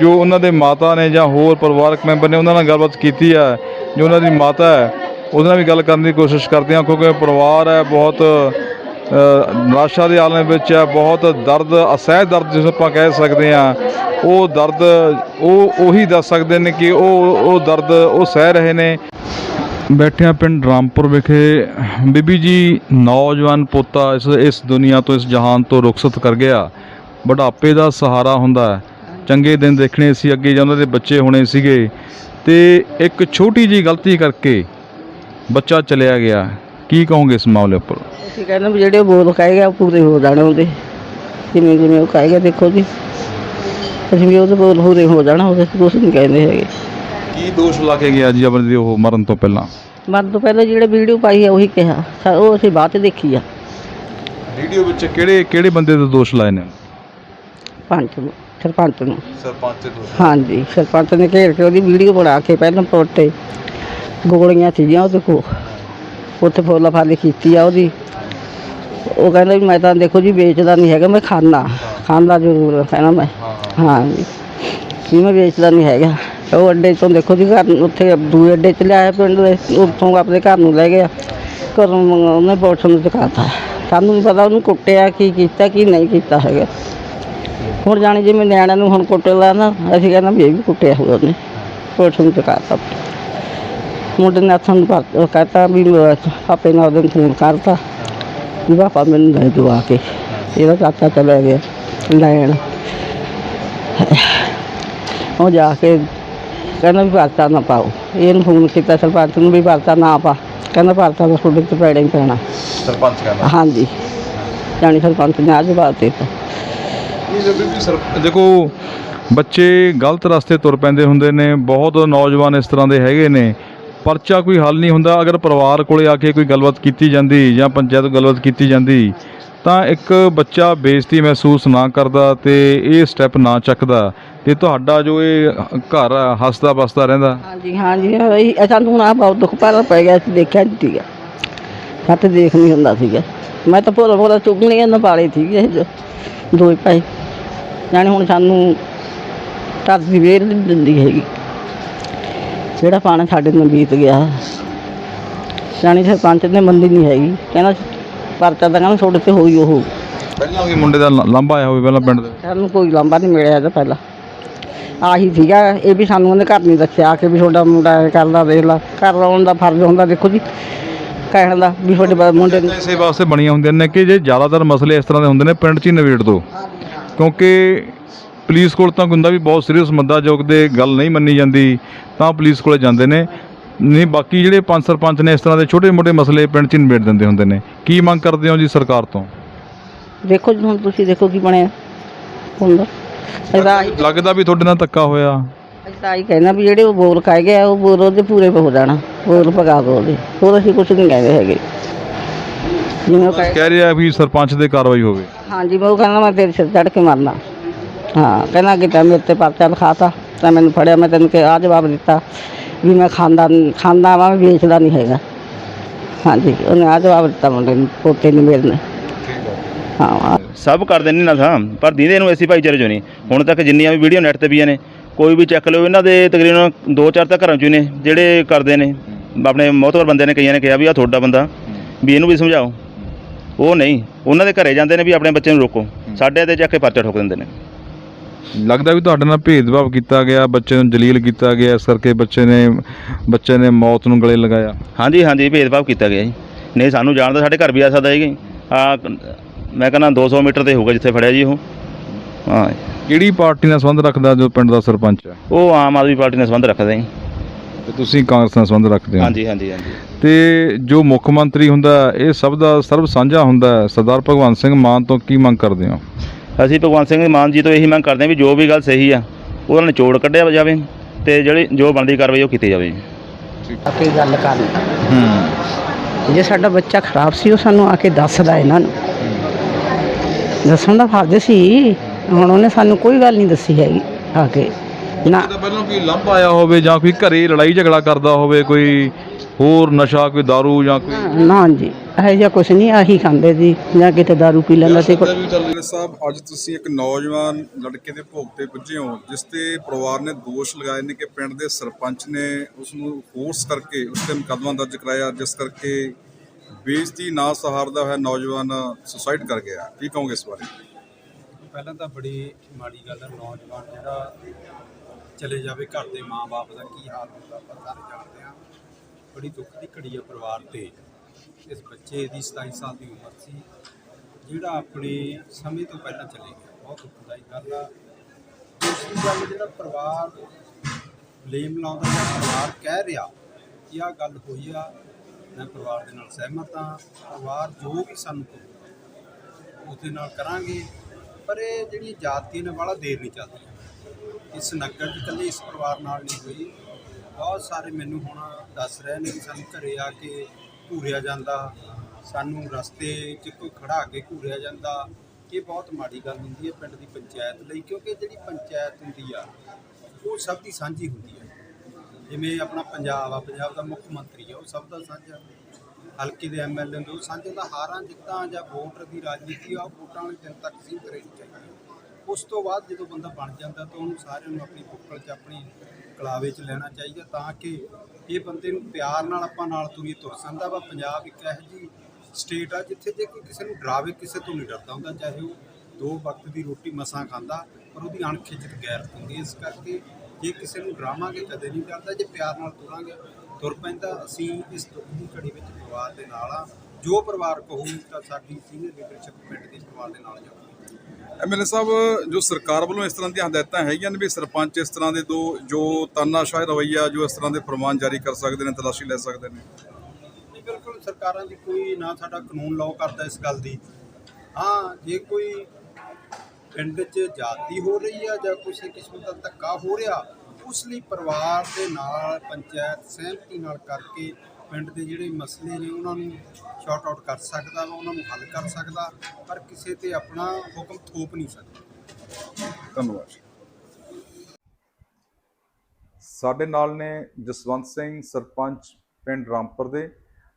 ਜੋ ਉਹਨਾਂ ਦੇ ਮਾਤਾ ਨੇ ਜਾਂ ਹੋਰ ਪਰਿਵਾਰਕ ਮੈਂਬਰ ਨੇ ਉਹਨਾਂ ਨਾਲ ਗੱਲਬਾਤ ਕੀਤੀ ਹੈ, ਜੋ ਉਹਨਾਂ ਦੀ ਮਾਤਾ ਹੈ, ਉਹਦੇ ਨਾਲ ਵੀ ਗੱਲ ਕਰਨ ਦੀ ਕੋਸ਼ਿਸ਼ ਕਰਦੇ ਹਾਂ, ਕਿਉਂਕਿ ਪਰਿਵਾਰ ਹੈ, ਬਹੁਤ ਨਿਰਾਸ਼ਾ ਦੇ ਆਲਮ ਵਿੱਚ ਹੈ, ਬਹੁਤ ਦਰਦ, ਅਸਹਿ ਦਰਦ ਜਿਸ ਨੂੰ ਆਪਾਂ ਕਹਿ ਸਕਦੇ ਹਾਂ, ਉਹ ਦਰਦ, ਉਹ ਉਹੀ ਦੱਸ ਸਕਦੇ ਨੇ ਕਿ ਉਹ ਉਹ ਦਰਦ, ਉਹ ਸਹਿ ਰਹੇ ਨੇ। ਬੈਠੇ ਹਾਂ ਪਿੰਡ ਰਾਮਪੁਰ ਵਿਖੇ। ਬੀਬੀ ਜੀ, ਨੌਜਵਾਨ ਪੋਤਾ ਇਸ ਇਸ ਦੁਨੀਆ ਤੋਂ, ਇਸ ਜਹਾਨ ਤੋਂ ਰੁਖਸਤ ਕਰ ਗਿਆ। ਬੁਢਾਪੇ ਦਾ ਸਹਾਰਾ ਹੁੰਦਾ ਚੰਗੇ ਦਿਨ ਦੇਖਣੇ ਸੀ, ਅੱਗੇ ਜਾਂ ਉਹਨਾਂ ਦੇ ਬੱਚੇ ਹੋਣੇ ਸੀਗੇ। ਤੇ ਇੱਕ ਛੋਟੀ ਜੀ ਗਲਤੀ ਕਰਕੇ ਬੱਚਾ ਚਲਿਆ ਗਿਆ। ਕੀ ਕਹੋਗੇ ਇਸ ਮਾਮਲੇ ਉੱਪਰ? ਅਸੀਂ ਕਹਿੰਦੇ ਵੀ ਜਿਹੜੇ ਉਹ ਬੋਲ ਕਹੇਗਾ ਉਹ ਪੂਰੇ ਹੋ ਜਾਣੇ ਉਹਦੇ। ਜਿਵੇਂ ਜਿਵੇਂ ਉਹ ਕਹੇਗਾ ਦੇਖੋ ਜੀ। ਅਸੀਂ ਵੀ ਉਹਦੇ ਬੋਲ ਪੂਰੇ ਹੋ ਜਾਣਾ ਉਹਦੇ ਕੁਝ ਨਹੀਂ ਕਹਿੰਦੇ ਹੈਗੇ। ਕੀ ਦੋਸ਼ ਲਾ ਕੇ ਗਿਆ ਜੀ ਆਪਣੇ ਦੀ ਉਹ ਮਰਨ ਤੋਂ ਪਹਿਲਾਂ? ਮਰਨ ਤੋਂ ਪਹਿਲਾਂ ਜਿਹੜੇ ਵੀਡੀਓ ਪਾਈ ਆ ਉਹੀ ਕਿਹਾ। ਸਾ- ਉਹ ਅਸੀਂ ਬਾਅਦ ਚ ਦੇਖੀ ਆ। ਵੀਡੀਓ ਵਿੱਚ ਕਿਹੜੇ ਕਿਹੜੇ ਬੰਦੇ ਦੇ ਦੋਸ਼ ਲਾਏ ਨੇ? ਪੰਚ ਨੂੰ ਸਰਪੰਚ ਨੂੰ। ਸਰਪੰਚ ਦੇ ਦੋਸ਼। ਹਾਂਜੀ ਸਰਪੰਚ ਨੇ ਘੇਰ ਕੇ ਉਹਦੀ ਵੀਡੀਓ ਬਣਾ ਕੇ ਪਹਿਲਾਂ ਪੋਟੇ ਗੋਲੀਆਂ ਸੀਗੀਆਂ ਉਹਦੇ ਕੋਲ। ਉੱਥੇ ਫੋਲਾ ਫਾਲੀ ਕੀਤੀ ਆ ਉਹਦੀ। ਉਹ ਕਹਿੰਦਾ ਵੀ ਮੈਂ ਤਾਂ ਦੇਖੋ ਜੀ ਵੇਚਦਾ ਨਹੀਂ ਹੈਗਾ ਮੈਂ ਖਾਂਦਾ ਖਾਂਦਾ ਜ਼ਰੂਰ ਆ, ਕਹਿੰਦਾ ਮੈਂ। ਹਾਂ। ਜੀ ਵੀ ਮੈਂ ਵੇਚਦਾ ਨਹੀਂ ਹੈਗਾ। ਉਹ ਅੱਡੇ ਤੋਂ ਦੇਖੋ ਜੀ ਘਰ ਨੂੰ, ਉੱਥੇ ਦੂਏ ਅੱਡੇ ਚ ਲਿਆਇਆ ਪਿੰਡ ਦੇ, ਉੱਥੋਂ ਆਪਣੇ ਘਰ ਨੂੰ ਲੈ ਗਿਆ। ਘਰੋਂ ਮੰਗ- ਉਹਨੇ ਪੁਲਿਸ ਨੂੰ ਚੁਕਾਤਾ ਸਾਨੂੰ ਨਹੀਂ ਪਤਾ ਉਹਨੂੰ ਕੁੱਟਿਆ, ਕੀ ਕੀਤਾ, ਕੀ ਨਹੀਂ ਕੀਤਾ ਹੈਗਾ। ਹੁਣ ਜਾਣੀ ਜਿਵੇਂ ਨਿਆਣਿਆਂ ਨੂੰ ਹੁਣ ਕੁੱਟਦਾ ਨਾ, ਅਸੀਂ ਕਹਿੰਦਾ ਵੀ ਇਹ ਵੀ ਕੁੱਟਿਆ ਹੋਇਆ ਉਹਨੇ। ਪੁਲਿਸ ਨੂੰ ਚੁਕਾਤਾ ਮੁੰਡੇ ਨੇ ਹੱਥਾਂ ਨੂੰ ਭਰ ਉਹ ਵੀ ਮੈਂ ਆਪੇ ਨਾਲ ਉਹਦੇ ਨੂੰ ਫੋਨ ਕਰਤਾ। ਵੀ ਪਾਪਾ ਮੈਨੂੰ ਲੈ ਦਿਓ ਆ ਕੇ। ਇਹਦਾ ਚਾਚਾ ਚਲਾ ਗਿਆ, ਲੈਣ। ਉਹ ਜਾ ਕੇ ਕਹਿੰਦਾ ਵੀ ਭਰਤਾ ਨਾ ਪਾਓ। ਇਹਨੂੰ ਫੋਨ ਕੀਤਾ ਸਰਪੰਚ ਨੂੰ ਵੀ ਭਰਤਾ ਨਾ ਪਾ। ਕਹਿੰਦਾ ਭਰਤਾ ਦਾ ਤੁਹਾਡੇ ਤੇ ਪੈਣਾ ਹੀ ਪੈਣਾ। ਸਰਪੰਚ ਕਹਿੰਦਾ। ਹਾਂਜੀ। ਜਾਣੀ ਸਰਪੰਚ ਨੇ ਅੱਜ ਬਾਤ ਦਿੱਤਾ। ਦੇਖੋ ਬੱਚੇ ਗਲਤ ਰਸਤੇ ਤੁਰ ਪੈਂਦੇ ਹੁੰਦੇ ਨੇ ਬਹੁਤ ਨੌਜਵਾਨ ਇਸ ਤਰ੍ਹਾਂ ਦੇ ਹੈਗੇ ਨੇ। ਪਰਚਾ ਕੋਈ ਹੱਲ ਨਹੀਂ ਹੁੰਦਾ। ਅਗਰ ਪਰਿਵਾਰ ਕੋਲੇ ਆ ਕੇ ਕੋਈ ਗੱਲਬਾਤ ਕੀਤੀ ਜਾਂਦੀ ਜਾਂ ਪੰਚਾਇਤ ਗੱਲਬਾਤ ਕੀਤੀ ਜਾਂਦੀ ਤਾਂ ਇੱਕ ਬੱਚਾ ਬੇਇੱਜ਼ਤੀ ਮਹਿਸੂਸ ਨਾ ਕਰਦਾ ਤੇ ਇਹ ਸਟੈਪ ਨਾ ਚੱਕਦਾ। ਤੇ ਤੁਹਾਡਾ ਜੋ ਇਹ ਘਰ ਆ, ਹੱਸਦਾ ਬਸਦਾ ਰਹਿੰਦਾ? ਹਾਂਜੀ ਹਾਂਜੀ ਇਹ ਸਾਨੂੰ ਨਾ ਬਹੁਤ ਦੁੱਖ ਪਾਲਾ ਪੈ ਗਿਆ ਸੀ ਦੇਖਿਆ ਨਹੀਂ ਸੀਗਾ। ਮੈਂ ਦੇਖ ਨਹੀਂ ਹੁੰਦਾ ਸੀਗਾ। ਮੈਂ ਤਾਂ ਭੋਲਾ ਭੋਲਾ ਚੁਗਣੀਆਂ ਨਾ ਪਾਲੇ ਸੀਗੇ ਜੋ ਦੋਏ ਭਾਈ। ਜਾਣੀ ਹੁਣ ਸਾਨੂੰ ਘਰ ਦੀ ਵੇਰ ਨਹੀਂ ਦਿੰਦੀ ਹੈਗੀ। ਜਿਹੜਾ ਪਾਣਾ ਸਾਡੇ ਨਾਲ ਬੀਤ ਗਿਆ। ਜਾਣੀ ਸਰਪੰਚ ਨੇ ਮੰਨੀ ਨਹੀਂ ਹੈਗੀ। ਕਹਿੰਦਾ ਪਰਚਾ ਤਾਂ ਕਹਿੰਦਾ ਤੁਹਾਡੇ ਤੇ ਹੋਈ ਉਹ। ਪਹਿਲਾਂ ਵੀ ਮੁੰਡੇ ਦਾ ਲੰਬਾ ਆਇਆ ਹੋਵੇ ਪਹਿਲਾਂ ਪਿੰਡ ਦੇ? ਸਾਨੂੰ ਕੋਈ ਲੰਬਾ ਨਹੀਂ ਮਿਲਿਆ ਇਹਦਾ ਪਹਿਲਾਂ। ਆਹੀ ਸੀਗਾ ਇਹ ਵੀ ਸਾਨੂੰ ਉਹਨੇ ਘਰ ਨਹੀਂ ਦੱਸਿਆ ਕਿ ਵੀ ਤੁਹਾਡਾ ਮੁੰਡਾ ਇਹ ਕਰਦਾ ਦੇਖ ਲਾ ਘਰ ਆਉਣ ਦਾ ਫਰਜ਼ ਹੁੰਦਾ ਦੇਖੋ ਜੀ ਕਹਿਣ ਦਾ ਵੀ ਤੁਹਾਡੇ ਮੁੰਡੇ ਨੂੰ। ਇਸੇ ਵਾਸਤੇ ਬਣੀਆਂ ਹੁੰਦੀਆਂ ਨੇ ਕਿ ਜੇ ਜ਼ਿਆਦਾਤਰ ਮਸਲੇ ਇਸ ਤਰ੍ਹਾਂ ਦੇ ਹੁੰਦੇ ਨੇ ਪਿੰਡ 'ਚ ਹੀ ਨਿਬੇੜ ਦੋ। ਕਿਉਂਕਿ ਪੁਲਿਸ ਕੋਲ ਤਾਂ ਹੁੰਦਾ ਵੀ ਬਹੁਤ ਸੀਰੀਅਸ ਮੁੱਦਾ ਜੋ ਦੇ ਗੱਲ ਨਹੀਂ ਮੰਨੀ ਜਾਂਦੀ ਤਾਂ ਪੁਲਿਸ ਕੋਲੇ ਜਾਂਦੇ ਨੇ। ਨਹੀਂ ਬਾਕੀ ਜਿਹੜੇ ਪੰਜ ਸਰਪੰਚ ਨੇ ਇਸ ਤਰ੍ਹਾਂ ਦੇ ਛੋਟੇ-ਮੋਟੇ ਮਸਲੇ ਪਿੰਡ 'ਚ ਹੀ ਨਿਬੇੜ ਦਿੰਦੇ ਹੁੰਦੇ ਨੇ। ਕੀ ਮੰਗ ਕਰਦੇ ਹੋ ਜੀ ਸਰਕਾਰ ਤੋਂ? ਦੇਖੋ ਜੀ ਹੁਣ ਤੁਸੀਂ ਦੇਖੋ ਕੀ ਬਣਿਆ। ਹੁੰਦਾ ਇਹਦਾ ਲੱਗਦਾ ਵੀ ਤੁਹਾਡੇ ਨਾਲ ਧੱਕਾ ਹੋਇਆ। ਅਸੀਂ ਆਹੀ ਕਹਿਣਾ ਵੀ ਜਿਹੜੇ ਉਹ ਬੋਲ ਖਾਏ ਗਏ ਆ, ਉਹ ਬੋਲ ਉਹਦੇ ਪੂਰੇ ਹੋ ਜਾਣਾ। ਬੋਲ ਪਗਾ ਦੋ ਉਹਦੇ। ਹੋਰ ਅਸੀਂ ਕੁਝ ਨਹੀਂ ਕਹਿੰਦੇ ਹੈਗੇ। ਜਿਵੇਂ ਉਹ ਕਹੇ ਕਹਿ ਰਿਹਾ ਵੀ ਸਰਪੰਚ ਦੇ ਕਾਰਵਾਈ ਹੋਵੇ। ਹਾਂਜੀ ਮੈਂ ਉਹ ਕਹਿੰਦਾ ਮੈਂ ਤੇਰੇ ਸਿਰ ਚੜ ਕੇ ਮਰਨਾ। ਹਾਂ ਕਹਿੰਦਾ ਕਿ ਤਾਂ ਮੇਰੇ ਤੇ ਪਰਚਾ ਲਿਖਾਤਾ ਤਾਂ ਮੈਨੂੰ ਫੜਿਆ ਮੈਂ ਤੈਨੂੰ ਕਿ ਆ ਜਵਾਬ ਦਿੱਤਾ। ਵੀ ਮੈਂ ਖਾਂਦਾ ਖਾਂਦਾ ਵਾਂ ਮੈਂ ਵੇਚਦਾ ਨਹੀਂ ਹੈਗਾ। ਹਾਂਜੀ ਉਹਨੇ ਆ ਜਵਾਬ ਦਿੱਤਾ ਮੁੰਡੇ ਨੂੰ ਪੋਤੇ ਨੇ ਮੇਰੇ ਨੇ। ਹਾਂ ਸਭ ਕਰਦੇ ਨੇ ਨਾ ਥਾਂ ਪਰ ਦੀਦੇ ਨੂੰ ਐਸੀ ਭਾਈਚਾਰੇ ਚੋਂ ਨਹੀਂ ਹੁਣ ਤੱਕ ਜਿੰਨੀਆਂ ਵੀ ਵੀਡੀਓ ਨੈਟ ਤੇ ਪਈਆਂ ਨੇ ਕੋਈ ਵੀ ਚੱਕ ਲਿਓ ਇਹਨਾਂ ਦੇ ਤਕਰੀਬਨ ਦੋ ਚਾਰ ਤਾਂ ਘਰਾਂ ਚੋਂ ਹੀ ਨੇ ਜਿਹੜੇ ਕਰਦੇ ਨੇ। ਆਪਣੇ ਮੋਹਤਵਰ ਬੰਦੇ ਨੇ ਕਈਆਂ ਨੇ ਕਿਹਾ ਵੀ ਆ ਤੁਹਾਡਾ ਬੰਦਾ ਵੀ ਇਹਨੂੰ ਵੀ ਸਮਝਾਓ। ਉਹ ਨਹੀਂ ਉਹਨਾਂ ਦੇ ਘਰੇ ਜਾਂਦੇ ਨੇ ਵੀ ਆਪਣੇ ਬੱਚੇ ਨੂੰ ਰੋਕੋ। ਸਾਡੇ ਤੇ ਜਾ ਕੇ ਪਰਚਾ ਠੋਕ ਦਿੰਦੇ ਨੇ। ਲੱਗਦਾ ਵੀ ਤੁਹਾਡੇ ਨਾਲ ਭੇਦਭਾਵ ਕੀਤਾ ਗਿਆ ਬੱਚੇ ਨੂੰ ਜਲੀਲ ਕੀਤਾ ਗਿਆ ਇਸ ਕਰਕੇ ਬੱਚੇ ਨੇ ਬੱਚੇ ਨੇ ਮੌਤ ਨੂੰ ਗਲੇ ਲਗਾਇਆ। ਹਾਂਜੀ ਹਾਂਜੀ ਭੇਦਭਾਵ ਕੀਤਾ ਗਿਆ ਜੀ। ਨਹੀਂ ਸਾਨੂੰ ਜਾਣਦਾ ਸਾਡੇ ਘਰ ਵੀ ਆ ਸਕਦਾ ਜੀ। ਆ ਮੈਂ ਕਹਿੰਦਾ 200 ਮੀਟਰ ਤੇ ਹੋਊਗਾ ਜਿੱਥੇ ਫੜਿਆ ਜੀ ਉਹ। ਹਾਂ। ਕਿਹੜੀ ਪਾਰਟੀ ਨਾਲ ਸੰਬੰਧ ਰੱਖਦਾ ਜੋ ਪਿੰਡ ਦਾ ਸਰਪੰਚ ਹੈ? ਉਹ ਆਮ ਆਦਮੀ ਪਾਰਟੀ ਨਾਲ ਸੰਬੰਧ ਰੱਖਦਾ ਜੀ। ਤੇ ਤੁਸੀਂ ਕਾਂਗਰਸ ਨਾਲ ਸੰਬੰਧ ਰੱਖਦੇ ਹੋ? ਹਾਂਜੀ ਹਾਂਜੀ ਹਾਂਜੀ। ਤੇ ਜੋ ਮੁੱਖ ਮੰਤਰੀ ਹੁੰਦਾ ਇਹ ਸਭ ਦਾ ਸਰਬ ਸਾਂਝਾ ਹੁੰਦਾ। ਸਰਦਾਰ ਭਗਵੰਤ ਸਿੰਘ ਮਾਨ ਤੋਂ ਕੀ ਮੰਗ ਕਰਦੇ ਹੋ? ਅਸੀਂ ਭਗਵੰਤ ਸਿੰਘ ਮਾਨ ਜੀ ਤੋਂ ਇਹੀ ਮੰਗ ਕਰਦੇ ਹਾਂ ਵੀ ਜੋ ਵੀ ਗੱਲ ਸਹੀ ਆ ਉਹਦਾ ਨਿਚੋੜ ਕੱਢਿਆ ਜਾਵੇ ਤੇ ਜਿਹੜੀ ਜੋ ਬਣਦੀ ਕਾਰਵਾਈ ਉਹ ਕੀਤੀ ਜਾਵੇ। ਜੀ ਆ ਕੇ ਗੱਲ ਕਰਨੀ ਹੂੰ। ਜੇ ਸਾਡਾ ਬੱਚਾ ਖਰਾਬ ਸੀ ਉਹ ਸਾਨੂੰ ਆ ਕੇ ਦੱਸਦਾ ਇਹਨਾਂ ਨੂੰ। ਦੱਸਣ ਦਾ ਫਰਜ਼ ਸੀ ਹੁਣ ਉਹਨੇ ਸਾਨੂੰ ਕੋਈ ਗੱਲ ਨਹੀਂ ਦੱਸੀ ਹੈਗੀ ਆ ਕੇ। ਨਾ। ਤਾਂ ਪਹਿਲਾਂ ਕੋਈ ਲੰਬ ਆਇਆ ਹੋਵੇ ਜਾਂ ਕੋਈ ਘਰੇ ਲੜਾਈ ਝਗੜਾ ਕਰਦਾ ਹੋਵੇ ਕੋਈ ਹੋਰ ਨਸ਼ਾ ਕੋਈ दारू ਜਾਂ ਕੋਈ ਨਾ ਜੀ ਇਹੋ ਜਿਹਾ ਕੁਛ ਨਹੀਂ ਆਹੀ ਖਾਂਦੇ ਸੀ ਜਾਂ ਕਿਤੇ ਦਾਰੂ ਪੀ ਲੈਂਦਾ ਸੀ ਕੋਈ ਜੀ ਸਾਹਿਬ ਅੱਜ ਤੁਸੀਂ ਇੱਕ ਨੌਜਵਾਨ ਲੜਕੇ ਦੇ ਭੋਗ ਤੇ ਪੁੱਜੇ ਹੋ ਜਿਸ ਤੇ ਪਰਿਵਾਰ ਨੇ ਦੋਸ਼ ਲਗਾਏ ਨੇ ਕਿ ਪਿੰਡ ਦੇ ਸਰਪੰਚ ਨੇ ਉਸ ਨੂੰ ਫੋਰਸ ਕਰਕੇ ਉਸ ਤੇ ਮੁਕੱਦਮਾ ਦਰਜ ਕਰਾਇਆ ਜਿਸ ਕਰਕੇ ਬੇਇੱਜ਼ਤੀ ਨਾ ਸਹਾਰਦਾ ਹੋਇਆ ਨੌਜਵਾਨ ਸੁਸਾਈਡ ਕਰ ਗਿਆ। ਕੀ ਕਹੋਗੇ ਇਸ ਬਾਰੇ? ਪਹਿਲਾਂ ਤਾਂ ਬੜੀ ਮਾੜੀ ਗੱਲ ਹੈ ਨੌਜਵਾਨ ਜਿਹੜਾ ਚਲੇ ਜਾਵੇ ਘਰ ਦੇ ਮਾਂ-ਬਾਪ ਦਾ ਕੀ ਹਾਲ ਹੁੰਦਾ ਆਪਾਂ ਸਾਰੇ ਜਾਣਦੇ ਹਾਂ। ਬੜੀ ਦੁੱਖ ਦੀ ਘੜੀ ਆ ਪਰਿਵਾਰ ਤੇ। ਇਸ ਬੱਚੇ ਦੀ 27 ਸਾਲ ਦੀ ਉਮਰ ਸੀ, ਜਿਹੜਾ ਆਪਣੇ ਸਮੇਂ ਤੋਂ ਪਹਿਲਾਂ ਚਲੇ ਗਿਆ। ਬਹੁਤ ਦੁਖਦਾਈ ਗੱਲ ਆ। ਦੂਸਰੀ ਗੱਲ, ਜਿਹੜਾ ਪਰਿਵਾਰ ਬਲੇਮ ਲਾਉਂਦਾ ਜਾਂ ਪਰਿਵਾਰ ਕਹਿ ਰਿਹਾ ਕਿ ਆਹ ਗੱਲ ਹੋਈ ਆ, ਮੈਂ ਪਰਿਵਾਰ ਦੇ ਨਾਲ ਸਹਿਮਤ ਹਾਂ। ਪਰਿਵਾਰ ਜੋ ਵੀ ਸਾਨੂੰ ਕਹੂ ਉਹਦੇ ਨਾਲ ਕਰਾਂਗੇ। ਪਰ ਇਹ ਜਿਹੜੀ ਜਾਤੀ ਨੇ, ਵਾਲਾ ਦੇਰ ਨਹੀਂ ਚੱਲਦੀ। ਇਸ ਨਗਰ ਦੀ ਇਕੱਲੇ ਇਸ ਪਰਿਵਾਰ ਨਾਲ ਨਹੀਂ ਹੋਈ। ਬਹੁਤ ਸਾਰੇ ਮੈਨੂੰ ਹੁਣ ਦੱਸ ਰਹੇ ਨੇ ਕਿ ਸਾਨੂੰ ਘਰੇ ਆ ਕੇ ਘੂਰਿਆ ਜਾਂਦਾ। ਸਾਨੂੰ ਰਸਤੇ 'ਚ ਕੋਈ ਖੜਾ ਕੇ ਘੂਰਿਆ ਜਾਂਦਾ। ਇਹ ਬਹੁਤ ਮਾੜੀ ਗੱਲ ਹੁੰਦੀ ਹੈ ਪਿੰਡ ਦੀ ਪੰਚਾਇਤ ਲਈ, ਕਿਉਂਕਿ ਜਿਹੜੀ ਪੰਚਾਇਤ ਹੁੰਦੀ ਆ, ਉਹ ਸਭ ਦੀ ਸਾਂਝੀ ਹੁੰਦੀ ਹੈ ਜਿਵੇਂ ਆਪਣਾ ਪੰਜਾਬ ਆ, ਪੰਜਾਬ ਦਾ ਮੁੱਖ ਮੰਤਰੀ ਆ, ਉਹ ਸਭ ਦਾ ਸਾਂਝਾ। ਹਲਕੇ ਦੇ ਐਮਐਲਏ ਨੂੰ ਸਾਂਝੇ ਦਾ ਹਾਰਾਂ, ਜਿੱਤਾਂ ਜਾਂ ਵੋਟਰ ਦੀ ਰਾਜਨੀਤੀ ਆ, ਉਹ ਵੋਟਾਂ ਵਾਲੇ ਦਿਨ ਤੱਕ ਸੀ ਕਰਨੀ ਚਾਹੀਦੀ ਉਸ ਤੋਂ ਬਾਅਦ ਜਦੋਂ ਬੰਦਾ ਬਣ ਜਾਂਦਾ ਤਾਂ ਉਹਨੂੰ ਸਾਰਿਆਂ ਨੂੰ ਆਪਣੀ ਬੁੱਕਲ 'ਚ ਆਪਣੀ ਕਲਾਵੇ 'ਚ ਲੈਣਾ ਚਾਹੀਦਾ ਤਾਂ ਕਿ ਇਹ ਬੰਦੇ ਨੂੰ ਪਿਆਰ ਨਾਲ ਆਪਾਂ ਨਾਲ ਤੁਰੀ ਤੁਰ ਸਕਦਾ ਵਾ। ਪੰਜਾਬ ਇੱਕ ਇਹੋ ਜਿਹੀ ਸਟੇਟ ਆ ਜਿੱਥੇ ਜੇ ਕੋਈ ਕਿਸੇ ਨੂੰ ਡਰਾਵੇ, ਕਿਸੇ ਤੋਂ ਨਹੀਂ ਡਰਦਾ ਹੁੰਦਾ, ਚਾਹੇ ਉਹ ਦੋ ਵਕਤ ਦੀ ਰੋਟੀ ਮਸਾਂ ਖਾਂਦਾ, ਪਰ ਉਹਦੀ ਅਣਖ ਇੱਜ਼ਤ ਗੈਰਤ ਹੁੰਦੀ ਇਸ ਕਰਕੇ ਜੇ ਕਿਸੇ ਨੂੰ ਡਰਾਵਾਂਗੇ, ਕਦੇ ਨਹੀਂ ਡਰਦਾ। ਜੇ ਪਿਆਰ ਨਾਲ ਤੁਰਾਂਗੇ, ਤੁਰ ਪੈਂਦਾ। ਅਸੀਂ ਇਸ ਦੁੱਖ ਦੀ ਘੜੀ ਵਿੱਚ ਪਰਿਵਾਰ ਦੇ ਨਾਲ ਆ। ਜੋ ਪਰਿਵਾਰ ਕਹੂ ਤਾਂ ਸਾਡੀ ਸੀਨੀਅਰ ਲੀਡਰਸ਼ਿਪ ਪਿੰਡ ਦੇ ਪਰਿਵਾਰ ਦੇ ਨਾਲ ਜਾਊਗੀ। ਐਮਐਲਏ ਸਾਹਿਬ, ਜੋ ਸਰਕਾਰ ਵੱਲੋਂ ਇਸ ਤਰ੍ਹਾਂ ਦੀਆਂ ਹਦਾਇਤਾਂ ਹੈਗੀਆਂ ਨੇ ਵੀ ਸਰਪੰਚ ਇਸ ਤਰ੍ਹਾਂ ਦੇ ਦੋ, ਜੋ ਤਾਨਾਸ਼ਾਹ ਰਵਈਆ, ਜੋ ਇਸ ਤਰ੍ਹਾਂ ਦੇ ਫਰਮਾਨ ਜਾਰੀ ਕਰ ਸਕਦੇ ਨੇ, ਤਲਾਸ਼ੀ ਲੈ ਸਕਦੇ ਨੇ? ਨਹੀਂ, ਬਿਲਕੁਲ ਸਰਕਾਰਾਂ ਦੀ ਕੋਈ ਨਾ ਸਾਡਾ ਕਾਨੂੰਨ ਲਾਅ ਕਰਦਾ ਇਸ ਗੱਲ ਦੀ। ਹਾਂ, ਜੇ ਕੋਈ ਪਿੰਡ 'ਚ ਜਾਤੀ ਹੋ ਰਹੀ ਆ ਜਾਂ ਕਿਸੇ ਕਿਸਮ ਦਾ ਧੱਕਾ ਹੋ ਰਿਹਾ, ਉਸ ਲਈ ਪਰਿਵਾਰ ਦੇ ਨਾਲ, ਪੰਚਾਇਤ ਸਹਿਮਤੀ ਨਾਲ ਕਰਕੇ ਪਿੰਡ ਦੇ ਜਿਹੜੇ ਮਸਲੇ ਨੇ, ਉਹਨਾਂ ਨੂੰ ਸ਼ਾਰਟ ਆਊਟ ਕਰ ਸਕਦਾ ਵਾ, ਉਹਨਾਂ ਨੂੰ ਹੱਲ ਕਰ ਸਕਦਾ, ਪਰ ਕਿਸੇ ਤੇ ਆਪਣਾ ਹੁਕਮ ਥੋਪ ਨਹੀਂ ਸਕਦਾ। ਧੰਨਵਾਦ। ਸਾਡੇ ਨਾਲ ਨੇ ਜਸਵੰਤ ਸਿੰਘ, ਸਰਪੰਚ ਪਿੰਡ ਰਾਮਪੁਰ ਦੇ।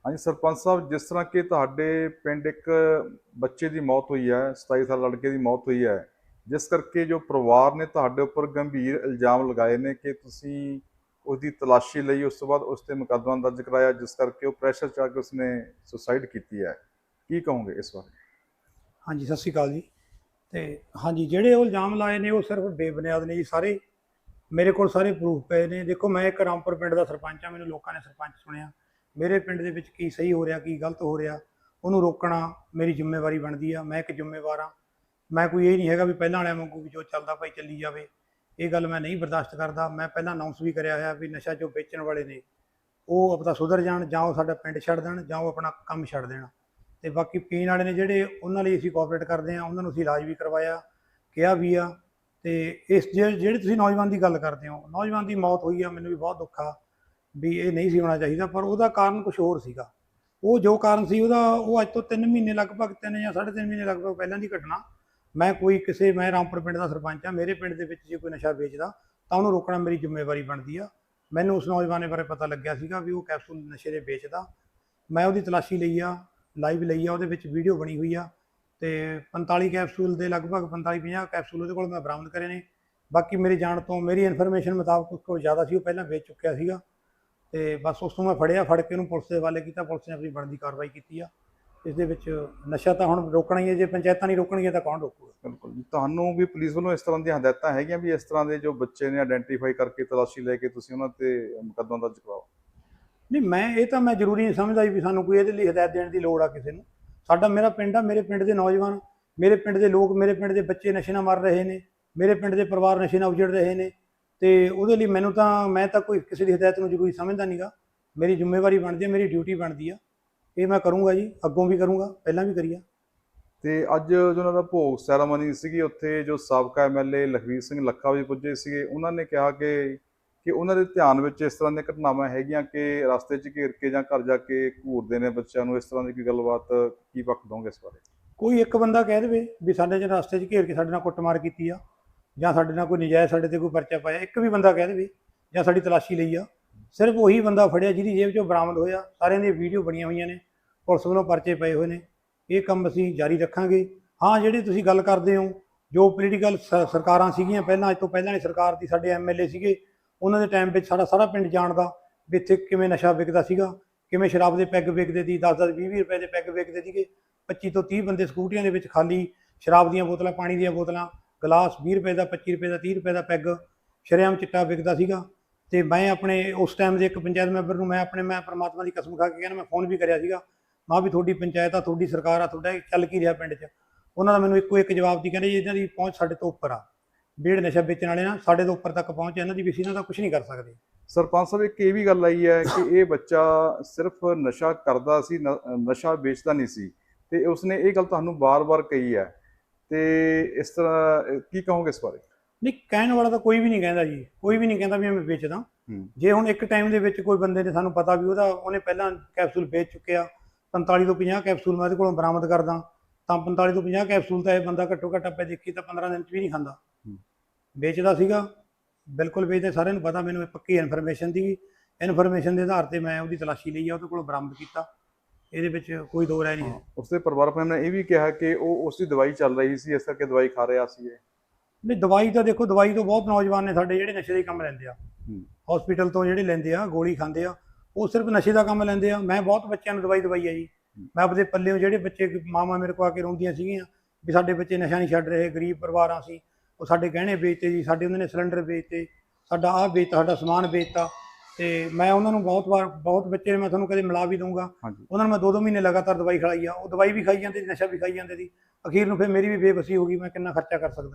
ਹਾਂਜੀ, ਸਰਪੰਚ ਸਾਹਿਬ, ਜਿਸ ਤਰ੍ਹਾਂ ਕਿ ਤੁਹਾਡੇ ਪਿੰਡ ਇੱਕ ਬੱਚੇ ਦੀ ਮੌਤ ਹੋਈ ਹੈ 27 ਸਾਲ ਲੜਕੇ ਦੀ ਮੌਤ ਹੋਈ ਹੈ, ਜਿਸ ਕਰਕੇ ਜੋ ਪਰਿਵਾਰ ਨੇ ਤੁਹਾਡੇ ਉੱਪਰ ਗੰਭੀਰ ਇਲਜ਼ਾਮ ਲਗਾਏ ਨੇ ਕਿ ਤੁਸੀਂ ਉਸ ਦੀ ਤਲਾਸ਼ੀ ਲਈ ਉਸ ਤੋਂ ਬਾਅਦ ਉਸ ਤੇ ਮੁਕੱਦਮਾ ਦਰਜ ਕਰਾਇਆ, ਜਿਸ ਕਰਕੇ ਉਹ ਪ੍ਰੈਸ਼ਰ ਚ ਕੇ ਉਸਨੇ ਸੁਸਾਈਡ ਕੀਤੀ ਹੈ। ਕੀ ਕਹੋਗੇ ਇਸ ਬਾਰੇ? ਹਾਂਜੀ, ਸਤਿ ਸ਼੍ਰੀ ਅਕਾਲ ਜੀ। ਤੇ ਹਾਂਜੀ, ਜਿਹੜੇ ਉਹ ਇਲਜ਼ਾਮ ਲਾਏ ਨੇ, ਉਹ ਸਿਰਫ ਬੇਬੁਨਿਆਦ ਨੇ ਜੀ ਸਾਰੇ। ਮੇਰੇ ਕੋਲ ਸਾਰੇ ਪ੍ਰੂਫ ਪਏ ਨੇ। ਦੇਖੋ, ਮੈਂ ਇੱਕ ਰਾਮਪੁਰ ਪਿੰਡ ਦਾ ਸਰਪੰਚ ਆ ਮੈਨੂੰ ਲੋਕਾਂ ਨੇ ਸਰਪੰਚ ਸੁਣਿਆ। ਮੇਰੇ ਪਿੰਡ ਦੇ ਵਿੱਚ ਕੀ ਸਹੀ ਹੋ ਰਿਹਾ, ਕੀ ਗਲਤ ਹੋ ਰਿਹਾ, ਉਹਨੂੰ ਰੋਕਣਾ ਮੇਰੀ ਜ਼ਿੰਮੇਵਾਰੀ ਬਣਦੀ ਆ। ਮੈਂ ਇੱਕ ਜ਼ਿੰਮੇਵਾਰ ਆ ਮੈਂ ਕੋਈ ਇਹ ਨਹੀਂ ਹੈਗਾ ਵੀ ਪਹਿਲਾਂ ਵਾਲਿਆਂ ਵਾਂਗੂ ਵੀ ਜੋ ਚੱਲਦਾ ਭਾਈ ਚੱਲੀ ਜਾਵੇ। ਇਹ ਗੱਲ ਮੈਂ ਨਹੀਂ ਬਰਦਾਸ਼ਤ ਕਰਦਾ। ਮੈਂ ਪਹਿਲਾਂ ਅਨਾਉਂਸ ਵੀ ਕਰਿਆ ਹੋਇਆ ਵੀ ਨਸ਼ਾ ਜੋ ਵੇਚਣ ਵਾਲੇ ਨੇ, ਉਹ ਆਪਦਾ ਸੁਧਰ ਜਾਣ ਜਾਂ ਉਹ ਸਾਡਾ ਪਿੰਡ ਛੱਡ ਦੇਣ ਜਾਂ ਉਹ ਆਪਣਾ ਕੰਮ ਛੱਡ ਦੇਣ। ਤੇ ਬਾਕੀ ਪੀਣ ਵਾਲੇ ਨੇ ਜਿਹੜੇ, ਉਹਨਾਂ ਲਈ ਅਸੀਂ ਕੋਆਪਰੇਟ ਕਰਦੇ ਆ ਉਹਨਾਂ ਨੂੰ ਅਸੀਂ ਇਲਾਜ ਵੀ ਕਰਵਾਇਆ, ਕਿਹਾ ਵੀ ਆ। ਤੇ ਇਸ ਜੇ- ਜਿਹੜੇ ਤੁਸੀਂ ਨੌਜਵਾਨ ਦੀ ਗੱਲ ਕਰਦੇ ਹੋ, ਨੌਜਵਾਨ ਦੀ ਮੌਤ ਹੋਈ ਆ, ਮੈਨੂੰ ਵੀ ਬਹੁਤ ਦੁੱਖ ਆ ਵੀ ਇਹ ਨਹੀਂ ਸੀ ਹੋਣਾ ਚਾਹੀਦਾ, ਪਰ ਉਹਦਾ ਕਾਰਨ ਕੁਝ ਹੋਰ ਸੀਗਾ। ਉਹ ਜੋ ਕਾਰਨ ਸੀ, ਉਹਦਾ, ਉਹ ਅੱਜ ਤੋਂ 3 ਮਹੀਨੇ ਲਗਭਗ 3 ਜਾਂ 3.5 ਮਹੀਨੇ ਲਗਭਗ ਪਹਿਲਾਂ ਦੀ ਘਟਨਾ ਮੈਂ ਕੋਈ ਕਿਸੇ, ਮੈਂ ਰਾਮਪੁਰ ਪਿੰਡ ਦਾ ਸਰਪੰਚ ਆ ਮੇਰੇ ਪਿੰਡ ਦੇ ਵਿੱਚ ਜੇ ਕੋਈ ਨਸ਼ਾ ਵੇਚਦਾ, ਤਾਂ ਉਹਨੂੰ ਰੋਕਣਾ ਮੇਰੀ ਜ਼ਿੰਮੇਵਾਰੀ ਬਣਦੀ ਆ। ਮੈਨੂੰ ਉਸ ਨੌਜਵਾਨ ਦੇ ਬਾਰੇ ਪਤਾ ਲੱਗਿਆ ਸੀਗਾ ਵੀ ਉਹ ਕੈਪਸੂਲ ਨਸ਼ੇ ਦੇ ਵੇਚਦਾ। ਮੈਂ ਉਹਦੀ ਤਲਾਸ਼ੀ ਲਈ ਆ, ਲਾਈਵ ਲਈ ਆ, ਉਹਦੇ ਵਿੱਚ ਵੀਡੀਓ ਬਣੀ ਹੋਈ ਆ। ਤੇ 45 ਕੈਪਸੂਲ ਦੇ ਲਗਭਗ 45 50 ਕੈਪਸੂਲ ਉਹਦੇ ਕੋਲ ਮੈਂ ਬਰਾਮਦ ਕਰੇ ਨੇ। ਬਾਕੀ ਮੇਰੇ ਜਾਣ ਤੋਂ, ਮੇਰੀ ਇਨਫੋਰਮੇਸ਼ਨ ਮੁਤਾਬਕ ਉਸ ਜ਼ਿਆਦਾ ਸੀ, ਉਹ ਪਹਿਲਾਂ ਵੇਚ ਚੁੱਕਿਆ ਸੀਗਾ। ਤੇ ਬਸ ਉਸ ਤੋਂ ਮੈਂ ਫੜਿਆ, ਫੜ ਕੇ ਉਹਨੂੰ ਪੁਲਿਸ ਦੇ ਹਵਾਲੇ ਕੀਤਾ, ਪੁਲਿਸ ਨੇ ਆਪਣੀ ਬਣਦੀ ਕਾਰਵਾਈ ਕੀਤੀ ਆ। ਇਸ ਦੇ ਵਿੱਚ ਨਸ਼ਾ ਤਾਂ ਹੁਣ ਰੋਕਣਾ ਹੀ ਹੈ ਜੇ ਪੰਚਾਇਤਾਂ ਨਹੀਂ ਰੋਕਣਗੀਆਂ ਤਾਂ ਕੌਣ ਰੋਕੂਗਾ? ਬਿਲਕੁਲ ਤੁਹਾਨੂੰ ਵੀ ਪੁਲਿਸ ਵੱਲੋਂ ਇਸ ਤਰ੍ਹਾਂ ਦੀਆਂ ਹਦਾਇਤਾਂ ਹੈਗੀਆਂ ਵੀ ਇਸ ਤਰ੍ਹਾਂ ਦੇ ਜੋ ਬੱਚੇ ਨੇ ਆਇਡੈਂਟੀਫਾਈ ਕਰਕੇ ਤਲਾਸ਼ੀ ਲੈ ਕੇ ਤੁਸੀਂ ਉਹਨਾਂ ਤੇ ਮੁਕੱਦਮਾ ਦਰਜ ਕਰਾਓ ਨਹੀਂ ਮੈਂ ਇਹ ਤਾਂ ਮੈਂ ਜ਼ਰੂਰੀ ਨਹੀਂ ਸਮਝਦਾ ਵੀ ਸਾਨੂੰ ਕੋਈ ਇਹਦੇ ਲਈ ਹਦਾਇਤ ਦੇਣ ਦੀ ਲੋੜ ਆ ਕਿਸੇ ਨੂੰ। ਸਾਡਾ ਮੇਰਾ ਪਿੰਡ ਆ ਮੇਰੇ ਪਿੰਡ ਦੇ ਨੌਜਵਾਨ ਮੇਰੇ ਪਿੰਡ ਦੇ ਲੋਕ ਮੇਰੇ ਪਿੰਡ ਦੇ ਬੱਚੇ ਨਸ਼ੇ ਨਾਲ ਮਰ ਰਹੇ ਨੇ ਮੇਰੇ ਪਿੰਡ ਦੇ ਪਰਿਵਾਰ ਨਸ਼ੇ ਨਾਲ ਉਜੜ ਰਹੇ ਨੇ। ਤੇ ਉਹਦੇ ਲਈ ਮੈਨੂੰ ਤਾਂ ਮੈਂ ਤਾਂ ਕੋਈ ਕਿਸੇ ਦੀ ਹਦਾਇਤ ਨੂੰ ਜ਼ਰੂਰੀ ਸਮਝਦਾ ਨਹੀਂਗਾ ਮੇਰੀ ਜ਼ਿੰਮੇਵਾਰੀ ਬਣਦੀ ਹੈ ਮੇਰੀ ਡਿਊਟੀ ਬਣਦੀ ਆ। ਇਹ ਮੈਂ ਕਰੂੰਗਾ ਜੀ ਅੱਗੋਂ ਵੀ ਕਰੂੰਗਾ ਪਹਿਲਾਂ ਵੀ ਕਰੀਆ ਤੇ ਅੱਜ ਜੋ ਉਹਨਾਂ ਦਾ ਭੋਗ ਸੈਰਾਮਨੀ ਸੀਗੀ ਉੱਥੇ ਜੋ ਸਾਬਕਾ ਐਮਐਲਏ ਲਖਵੀਰ ਸਿੰਘ ਲੱਖਾ ਵੀ ਪੁੱਜੇ ਸੀਗੇ ਉਹਨਾਂ ਨੇ ਕਿਹਾ ਕਿ ਕਿ ਉਹਨਾਂ ਦੇ ਧਿਆਨ ਵਿੱਚ ਇਸ ਤਰ੍ਹਾਂ ਦੀਆਂ ਘਟਨਾਵਾਂ ਹੈਗੀਆਂ ਕਿ ਰਸਤੇ 'ਚ ਘੇਰ ਕੇ ਜਾਂ ਘਰ ਜਾ ਕੇ ਘੂਰਦੇ ਨੇ ਬੱਚਿਆਂ ਨੂੰ ਇਸ ਤਰ੍ਹਾਂ ਦੀ ਕੋਈ ਗੱਲਬਾਤ ਕੀ ਪੱਖ ਦੋਗੇ ਇਸ ਬਾਰੇ? ਕੋਈ ਇੱਕ ਬੰਦਾ ਕਹਿ ਦੇਵੇ ਵੀ ਸਾਡੇ ਜਿਹੜਾ ਰਸਤੇ 'ਚ ਘੇਰ ਕੇ ਸਾਡੇ ਨਾਲ ਕੁੱਟਮਾਰ ਕੀਤੀ ਆ ਜਾਂ ਸਾਡੇ ਨਾਲ ਕੋਈ ਨਜਾਇਜ਼ ਸਾਡੇ ਤੇ ਕੋਈ ਪਰਚਾ ਪਾਇਆ ਇੱਕ ਵੀ ਬੰਦਾ ਕਹਿ ਦੇਵੇ ਜਾਂ ਸਾਡੀ ਤਲਾਸ਼ੀ ਲਈ ਆ। ਸਿਰਫ ਉਹੀ ਬੰਦਾ ਫੜਿਆ ਜਿਹਦੀ ਜੇਬ 'ਚੋਂ ਬਰਾਮਦ ਹੋਇਆ। ਸਾਰਿਆਂ ਦੀਆਂ ਵੀਡੀਓ ਬਣੀਆਂ ਹੋਈਆਂ ਨੇ, ਪੁਲਿਸ ਵੱਲੋਂ ਪਰਚੇ ਪਏ ਹੋਏ ਨੇ। ਇਹ ਕੰਮ ਅਸੀਂ ਜਾਰੀ ਰੱਖਾਂਗੇ। ਹਾਂ, ਜਿਹੜੀ ਤੁਸੀਂ ਗੱਲ ਕਰਦੇ ਹੋ, ਜੋ ਪੋਲੀਟੀਕਲ ਸਰਕਾਰਾਂ ਸੀਗੀਆਂ, ਪਹਿਲਾਂ ਅੱਜ ਤੋਂ ਪਹਿਲਾਂ ਦੀ ਸਰਕਾਰ ਦੀ ਸਾਡੇ ਐਮਐਲਏ ਸੀਗੇ, ਉਹਨਾਂ ਦੇ ਟਾਈਮ ਵਿੱਚ ਸਾਡਾ ਸਾਰਾ ਪਿੰਡ ਜਾਣਦਾ ਵੀ ਇੱਥੇ ਕਿਵੇਂ ਨਸ਼ਾ ਵਿਕਦਾ ਸੀਗਾ, ਕਿਵੇਂ ਸ਼ਰਾਬ ਦੇ ਪੈਗ ਵਿਕਦੇ ਸੀ 10-10 20-20 ਰੁਪਏ ਦੇ ਪੈਗ ਵਿਕਦੇ ਸੀਗੇ। 25 ਤੋਂ 30 ਬੰਦੇ ਸਕੂਟੀਆਂ ਦੇ ਵਿੱਚ ਖਾਲੀ ਸ਼ਰਾਬ ਦੀਆਂ ਬੋਤਲਾਂ, ਪਾਣੀ ਦੀਆਂ ਬੋਤਲਾਂ, ਗਲਾਸ 20 ਰੁਪਏ ਦਾ 25 ਰੁਪਏ ਦਾ 30 ਰੁਪਏ ਦਾ ਪੈਗ, ਸ਼ਰੇਆਮ ਚਿੱਟਾ ਵਿਕਦਾ ਸੀਗਾ। ਤੇ ਮੈਂ ਆਪਣੇ ਉਸ ਟਾਈਮ ਦੇ ਇੱਕ ਪੰਚਾਇਤ ਮੈਂਬਰ ਨੂੰ ਮੈਂ ਆਪਣੇ, ਮੈਂ ਪ੍ਰਮਾਤਮਾ ਦੀ ਕਸਮ ਖਾ ਕੇ ਕਹਿੰਦਾ ਮੈਂ ਫੋਨ ਵੀ ਕਰਿਆ ਸੀਗਾ। ਮਾਂ ਵੀ ਤੁਹਾਡੀ ਪੰਚਾਇਤ ਆ, ਤੁਹਾਡੀ ਸਰਕਾਰ ਆ, ਤੁਹਾਡਾ ਚੱਲ ਕੀ ਰਿਹਾ ਪਿੰਡ 'ਚ? ਉਹਨਾਂ ਦਾ ਮੈਨੂੰ ਇੱਕੋ ਇੱਕ ਜਵਾਬ ਦੀ ਕਹਿੰਦੇ ਜੀ ਇਹਨਾਂ ਦੀ ਪਹੁੰਚ ਸਾਡੇ ਤੋਂ ਉੱਪਰ ਆ। ਜਿਹੜੇ ਨਸ਼ਾ ਵੇਚਣ ਵਾਲੇ ਨਾ ਸਾਡੇ ਤੋਂ ਉੱਪਰ ਤੱਕ ਪਹੁੰਚ ਇਹਨਾਂ ਦੀ ਵੀ ਅਸੀਂ ਇਹਨਾਂ ਦਾ ਕੁਝ ਨਹੀਂ ਕਰ ਸਕਦੇ। ਸਰਪੰਚ ਸਾਹਿਬ, ਇੱਕ ਇਹ ਵੀ ਗੱਲ ਆਈ ਹੈ ਕਿ ਇਹ ਬੱਚਾ ਸਿਰਫ ਨਸ਼ਾ ਕਰਦਾ ਸੀ ਨਸ਼ਾ ਵੇਚਦਾ ਨਹੀਂ ਸੀ ਤੇ ਉਸਨੇ ਇਹ ਗੱਲ ਤੁਹਾਨੂੰ ਬਾਰ-ਬਾਰ ਕਹੀ ਹੈ। ਤੇ ਇਸ ਤਰ੍ਹਾਂ, ਕੀ ਕਹੋਗੇ ਇਸ ਬਾਰੇ? ਨਹੀਂ ਕਹਿਣ ਵਾਲਾ ਤਾਂ ਕੋਈ ਵੀ ਨਹੀਂ ਕਹਿੰਦਾ ਜੀ। ਕੋਈ ਵੀ ਨਹੀਂ ਕਹਿੰਦਾ ਵੀ ਮੈਂ ਵੇਚਦਾ। ਹੂੰ। ਜੇ ਹੁਣ ਇੱਕ ਟਾਈਮ ਦੇ ਵਿੱਚ ਕੋਈ ਬੰਦੇ ਨੇ ਸਾਨੂੰ ਪਤਾ ਵੀ ਉਹਦਾ ਉਹਨੇ ਪਹਿਲਾਂ ਕੈਪਸੂਲ ਵੇਚ ਚੁੱਕਿਆ 45 ਤੋਂ 50 ਕੈਪਸੂਲ ਮੈਂ ਉਹਦੇ ਕੋਲੋਂ ਬਰਾਮਦ ਕਰਦਾ ਤਾਂ 45 ਤੋਂ 50 ਕੈਪਸੂਲ ਤਾਂ ਇਹ ਬੰਦਾ ਘੱਟੋ ਘੱਟ ਆਪਾਂ ਦੇਖੀ ਤਾਂ 15 ਦਿਨ ਚ ਵੀ ਨਹੀਂ ਖਾਂਦਾ। ਹੂੰ। ਵੇਚਦਾ ਸੀਗਾ ਬਿਲਕੁਲ ਵੇਚਦੇ ਸਾਰਿਆਂ ਨੂੰ ਪਤਾ ਮੈਨੂੰ ਇਹ ਪੱਕੀ ਇਨਫੋਰਮੇਸ਼ਨ ਦੀ ਇਨਫੋਰਮੇਸ਼ਨ ਦੇ ਆਧਾਰ ਤੇ ਮੈਂ ਉਹਦੀ ਤਲਾਸ਼ੀ ਲਈ ਆ ਉਹਦੇ ਕੋਲੋਂ ਬਰਾਮਦ ਕੀਤਾ। ਇਹਦੇ ਵਿੱਚ ਕੋਈ ਦੋ ਰਾਏ ਨਹੀਂ ਹੈ। ਉਸਦੇ ਪਰਿਵਾਰਕ ਮੈਂਬਰ ਨੇ ਇਹ ਵੀ ਕਿਹਾ ਕਿ ਉਹ ਉਸ ਦੀ ਦਵਾਈ ਚੱਲ ਰਹੀ ਸੀ ਇਸ ਕਰਕੇ ਦਵਾਈ ਖਾ ਰਿਹਾ ਸੀ ਇਹ। ਨਹੀਂ ਦਵਾਈ ਤਾਂ ਦੇਖੋ ਦਵਾਈ ਤੋਂ ਬਹੁਤ ਨੌਜਵਾਨ ਨੇ ਸਾਡੇ ਜਿਹੜੇ ਨਸ਼ੇ ਦੇ ਕੰਮ ਲੈਂਦੇ ਆ। ਹਸਪੀਟਲ ਤੋਂ ਜਿਹੜੇ ਲੈਂਦੇ ਆ ਗੋਲੀ ਖਾਂਦੇ ਆ ਉਹ ਸਿਰਫ ਨਸ਼ੇ ਦਾ ਕੰਮ ਲੈਂਦੇ ਆ। ਮੈਂ ਬਹੁਤ ਬੱਚਿਆਂ ਨੂੰ ਦਵਾਈ ਦਵਾਈ ਆ ਜੀ। ਮੈਂ ਆਪਦੇ ਪੱਲਿਓਂ ਜਿਹੜੇ ਬੱਚੇ ਮਾਮਾ ਮੇਰੇ ਕੋਲ ਆ ਕੇ ਰੋਂਦੀਆਂ ਸੀਗੀਆਂ ਵੀ ਸਾਡੇ ਬੱਚੇ ਨਸ਼ਾ ਨਹੀਂ ਛੱਡ ਰਹੇ ਗਰੀਬ ਪਰਿਵਾਰਾਂ ਸੀ। ਉਹ ਸਾਡੇ ਗਹਿਣੇ ਵੇਚਤੇ ਜੀ ਸਾਡੇ ਉਹਨਾਂ ਨੇ ਸਿਲੰਡਰ ਵੇਚਤੇ ਸਾਡਾ ਆਹ ਵੇਚਤਾ ਸਾਡਾ ਸਮਾਨ ਵੇਚਤਾ। ਤੇ ਮੈਂ ਉਹਨਾਂ ਨੂੰ ਬਹੁਤ ਵਾਰ ਬਹੁਤ ਬੱਚੇ ਮੈਂ ਤੁਹਾਨੂੰ ਕਦੇ ਮਿਲਾ ਵੀ ਦਊਂਗਾ। ਉਹਨਾਂ ਨੂੰ ਮੈਂ ਦੋ ਦੋ ਮਹੀਨੇ ਲਗਾਤਾਰ ਦਵਾਈ ਖਿਲਾਈ ਆ। ਉਹ ਦਵਾਈ ਵੀ ਖਾਈ ਜਾਂਦੇ ਸੀ ਨਸ਼ਾ ਵੀ ਖਾਈ ਜਾਂਦੇ ਸੀ। ਅਖੀਰ ਨੂੰ ਫਿਰ ਮੇਰੀ ਵੀ ਬੇਬਸੀ ਹੋ ਗਈ ਮੈਂ ਕਿੰਨਾ ਖਰਚਾ ਕਰ ਸਕਦਾ।